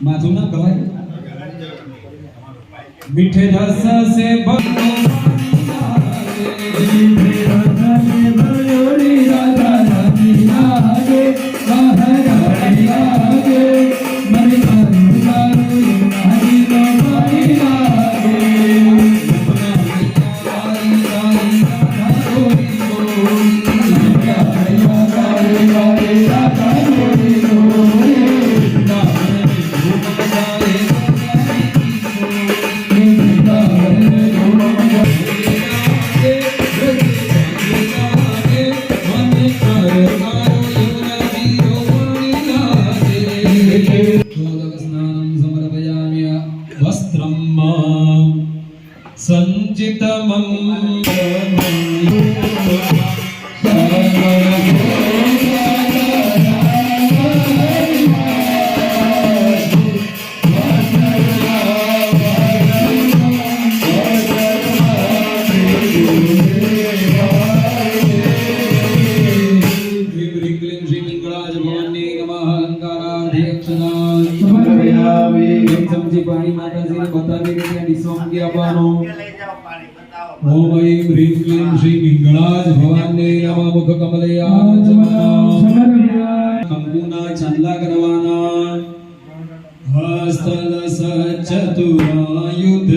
માથું ના કહેવાય મીઠે રસ સે ભરો सञ्जितमम् પાણી માતાજીને બતાવી કે ત્યાં ડીસો મૂકી આપવાનો ઓમ ઐમ હ્રીમ ક્લીમ શ્રી પિંગળાજ ભવાને નમઃ મુખ કમલયા કંકુના ચાંદલા કરવાના હસ્તલ સચતુરાયુધ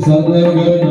સદગન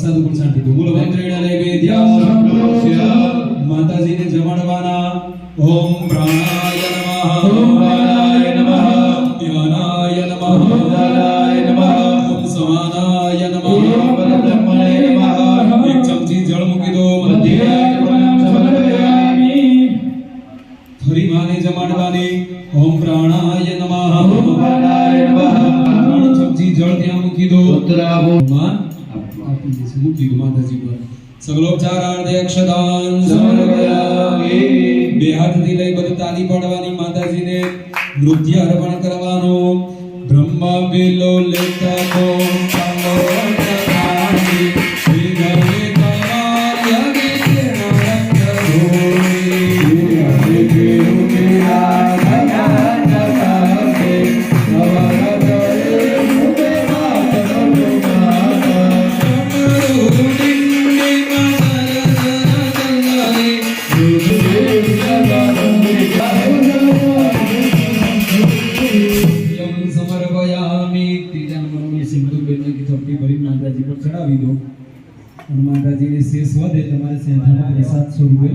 અને પ્રસાદ ઉપર છાંટી દો બોલો મંત્રેણ નૈવેદ્યા માતાજીને જમાડવાના ઓમ પ્રાણાય નમઃ ઓમ પ્રાણાય નમઃ જ્ઞાનાય નમઃ જ્ઞાનાય નમઃ ઓમ સમાનાય નમઃ પરબ્રહ્મણે નમઃ એક ચમચી જળ મૂકી દો ફરી માને જમાડવાની ઓમ પ્રાણાય નમઃ ઓમ પ્રાણાય નમઃ ત્રણ ચમચી જળ ત્યાં મૂકી દો માન આપી દેશે મૂકી દો માતાજી પર સગલોપચારાર્થે અક્ષદાન સમર્પયામિ બે હાથથી લઈ બધું તાલી પાડવાની માતાજીને નૃત્ય અર્પણ કરવાનો. બ્રહ્મા બિલો લેતા ચાલો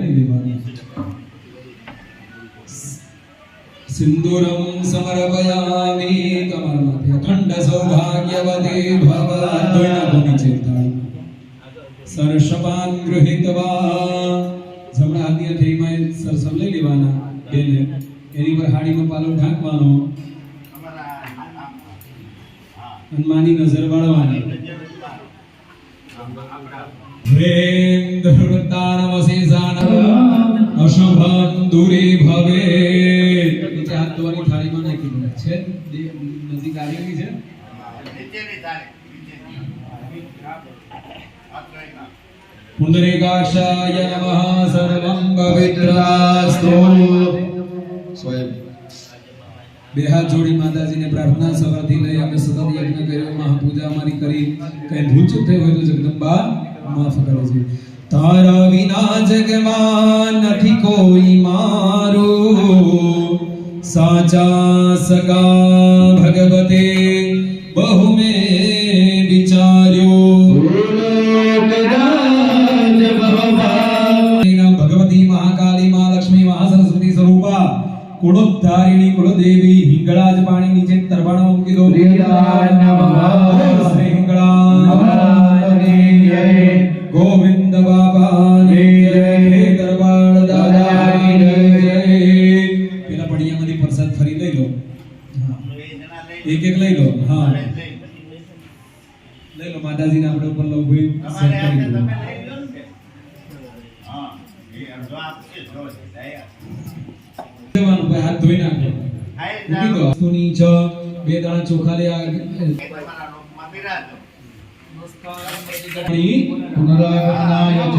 લઈ લેવાનો સિંદૂરમ સમર્પયામિ સૌભાગ્યવતી ભવ સરસપાન ગૃહિતવા જમણા હાથની હથેળીમાં સરસમ લઈ લેવાના બેને એની પર હાડીમાં પાલો ઢાંકવાનો હનુમાની નજર વાળવાની પ્રેમ ધૃતાનવશેષાન અશુભમ દૂરી ભવે નીચે હાથ ધોવાની થાળીમાં નાખી દો છે દે- નજીક આવેલી છે પુંડરીકાક્ષાય નમઃ સર્વં પવિત્રાસ્તુ સ્વયં બે હાથ જોડી માતાજીને પ્રાર્થના સવારથી કર્યો મહાપૂજા અમારી કરી કઈ ભૂલ ચૂક થઈ હોય તો જગદંબા માફ કરે છે તારા વિના જગમાં નથી કોઈ મારો સાચા સગા કુળોદ્ધારિણી કુળદેવી હિંગળાજ પાણી નીચે તરવાણા મૂકી દો શ્રી હિંગળાજ ગોવિંદ બાબા જય હે દરબાર દાદાની પેલા પડિયામાંથી પ્રસાદ ફરી લઈ લો હા. એક એક લઈ લો હા લઈ લો માતાજીને આપણે ઉપર લઉં ભાઈ સેટ કરી દો દેવાનું ભાઈ હાથ ધોઈ નાખો મૂકી દો સુની ચ બે દાણા ચોખા લે આ પુનરાગમનાય ચ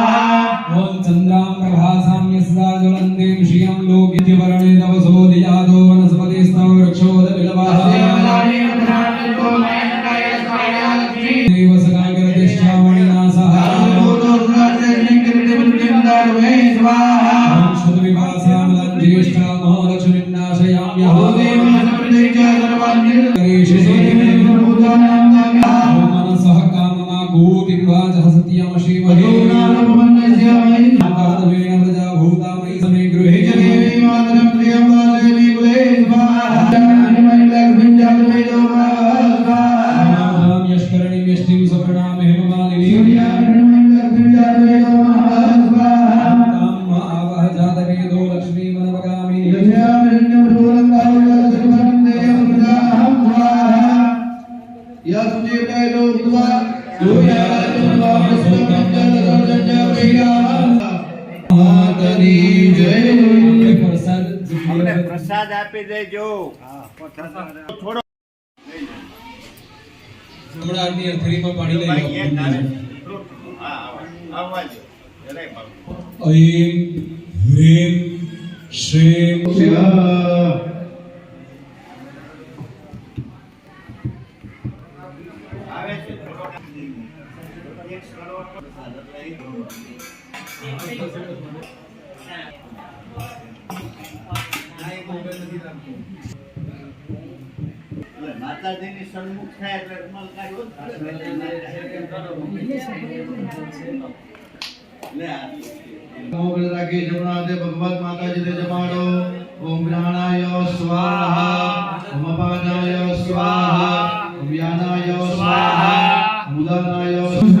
स्वाहा हम થોડો જમણાની અથડીમાં પાણી લઈ ભાઈ એક નાને. લો હા, આવા. આવવા દો. જરાય માતાજીની સન્મુખ થાય એટલે રૂમાલ કાઢ્યો જ લે આ. રાખી જમણાતે ભગવત માતાજીને જમાડો. ઓમ જ્ઞાનાય સ્વાહા ઓમ અપાનાય સ્વાહા ઓમ સ્વાહા મુદાનાય સ્વાહા.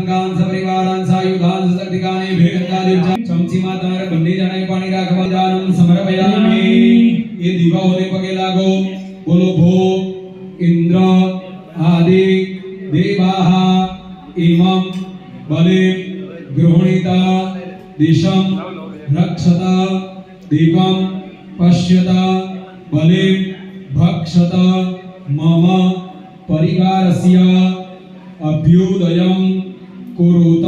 સક્તિકાને ભેગંગાદિ ચમચીમાં તમારે બંને જણાએ પાણી રાખવા દાનમ સમર્પયામિ એ લાગો બોલો ભો ઇન્દ્ર આદિ દેવાહ ઇમં બલિ ગૃહણીતા દિશમ રક્ષતા દીપમ પશ્યતા બલિ ભક્ષતા મમ પરિવારસ્ય અભ્યુદયમ કુરુત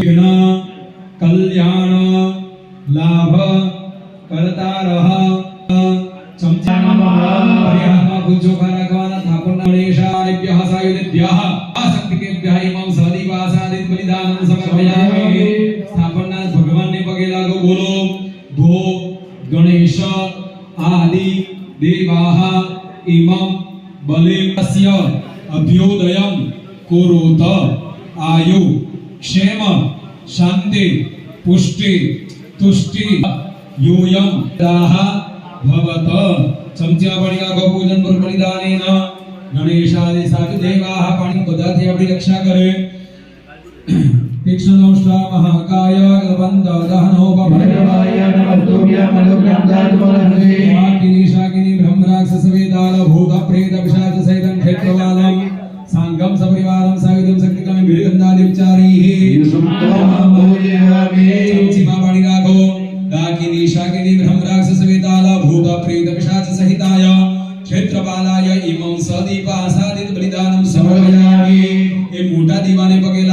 ભો ગણેશ આદિ દેવાહ ઇમં બલિસ્ય અભ્યુદયમ કુરુત આયુ ક્ષેમ શાંતિ પુષ્ટિ તુષ્ટિ यूयं दाः भवत ચમચા પાણી કા પૂજન પર બલિદાનેન ગણેશાદિ સાચુ દેવાહ પાણી બધાથી तीक्ष्णोष्टामहाकाय कल्पन्दहनोपभैरवाय नमस्तुभ्यां मधुभ्यां धातुमलहृदे वाकिनी शाकिनी ब्रह्मराक्षसवेदालभूतप्रेतपिशाचसहितं क्षेत्रवालं साङ्गं सपरिवारं सायुधं शक्तिकामं विरिगन्धादिविचारैः चीमापाणिराघो डाकिनी शाकिनी ब्रह्मराक्षसवेदालभूतप्रेतपिशाचसहिताय क्षेत्रपालाय इमं सदीपासादित समर्पयामि। ये मोटा दीवाने पगेला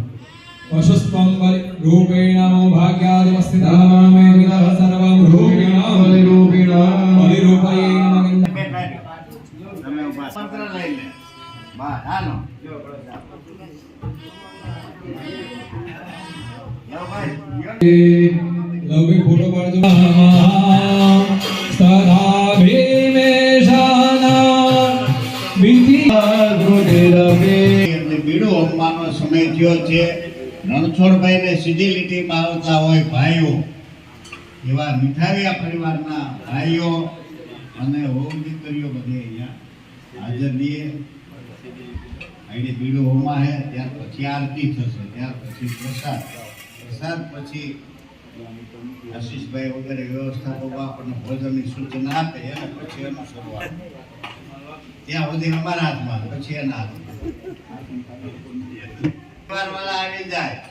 વશુસ્ત્વમ रूपेण मम મમ ભાગ્યાદિમસ્થિતઃ विदः सर्वं रूपेण बलिरूपेण બલિ રૂપયે નમઃ તમે ઊભા મંત્ર લઈ લે બા હાલો લો ભાઈ યો લવભાઈ ફોટો પાડજો સ્થરાભિમેષાના વિધિ હોમવાનો સમય થયો છે રણછોડભાઈને સીધી લીટીમાં આવતા હોય ભાઈઓ, એવા મીઠારિયા પરિવારના ભાઈઓ અને હોમ દીકરીઓ બધે અહીંયા હાજર રહીએ. અહીંની બીડું હોમા હે ત્યાર પછી આરતી થશે, ત્યાર પછી પ્રસાદ પ્રસાદ પછી આશીષભાઈ વગેરે વ્યવસ્થાપકો આપણને ભોજનની સૂચના આપે, અને પછી અનુસરવાનું ત્યાં સુધી અમારા હાથમાં, પછી એના હાથમાં. આવી જાય.